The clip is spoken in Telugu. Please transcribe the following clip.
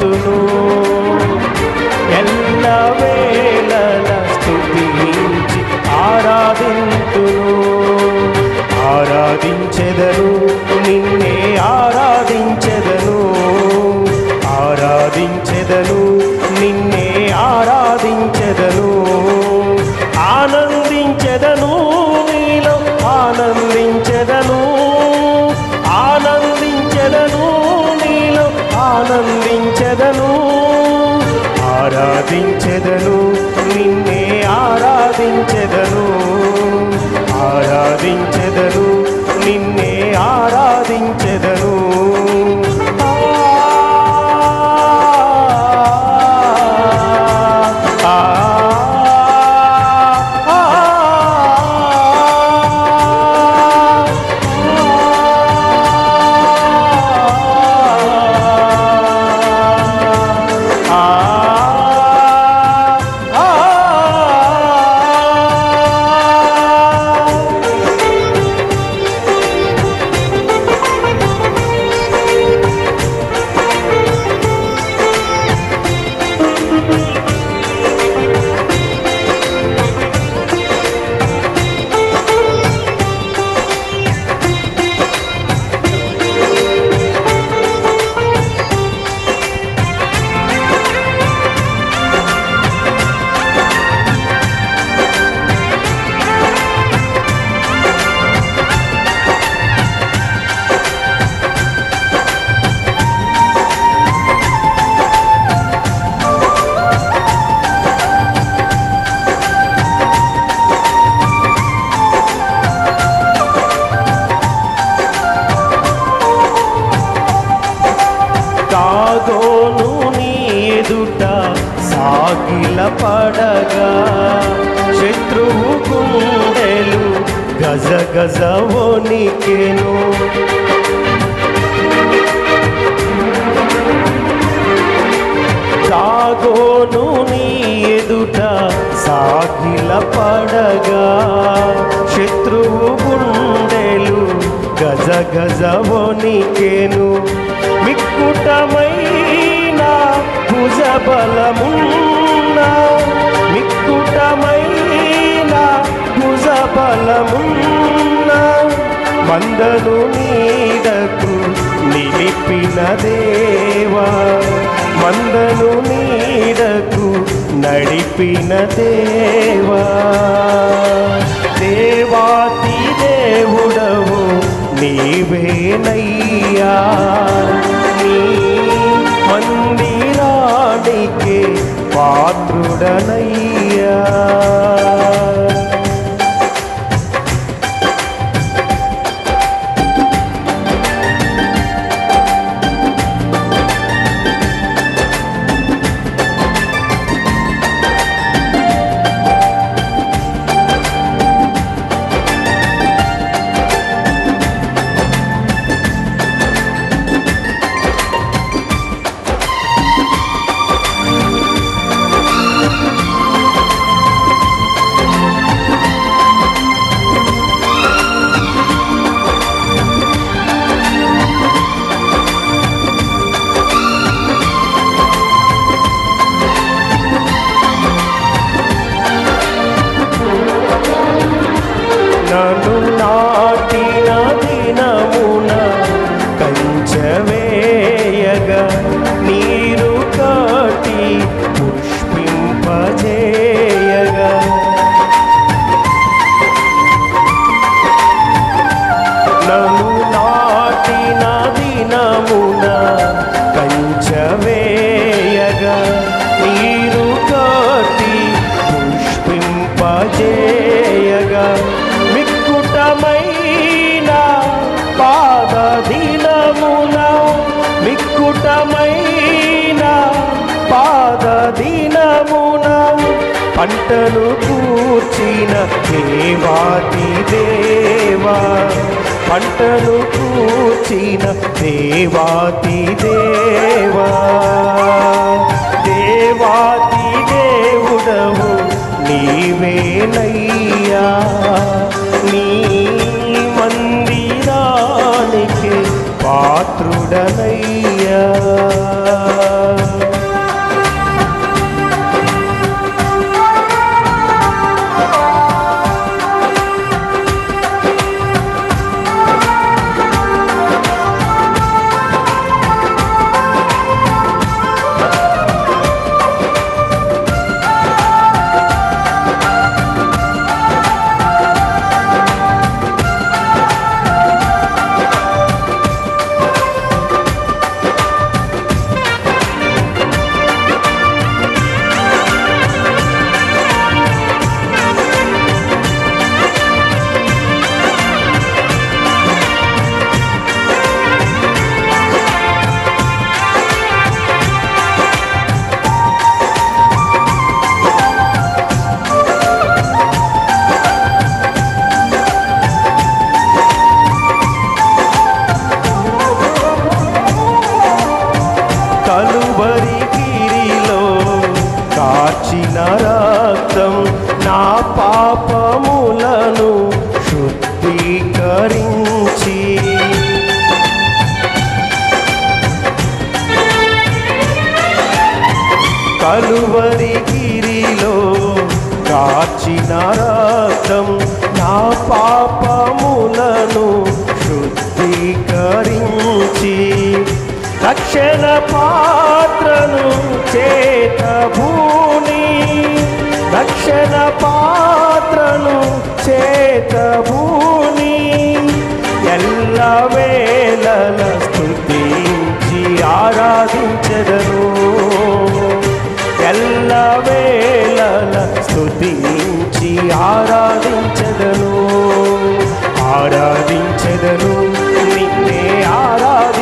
ఆరాధింతును ఎల్ల వేళల స్తుతించి ఆరాధింతును ఆరాధించెదరు నిన్నే ఆరాధించెదను. సాగోను నీదుట సాగిల పడగా. శత్రువు గుండెలు గజ గజ వణికెను సాగోను నీదుట సాగిల పడగా. శత్రువు గుండెలు గజ గజ వణికెను మిక్కుటమైన భుజబలమున్న మిక్కుటమైన భుజబలమున్న మందను నీడకు నిలిపిన దేవా మందను నీడకు నడిపిన దేవా. దేవాతి దేవుడవు నీవేనయ్యా. పాత్రుడనయ్యా దినమున కంచవేయగా నీరు కాటి పుష్పింపజేయగా. మిక్కుటమైన పాద దినమున మిక్కుటమైన పాద దినమున పంటను కూర్చిన దేవాతి దేవ. పంటలు కూర్చిన దేవాతి దేవ. పాత్రను చేత భూని రక్షణ పాత్రను చేత భూని ఎల్ల వేల స్థుతి ఆరాధించదను. ఎల్ల వేల స్థుతించి ఆరాధించదను. ఆరాధించదను నిన్నే ఆరాధి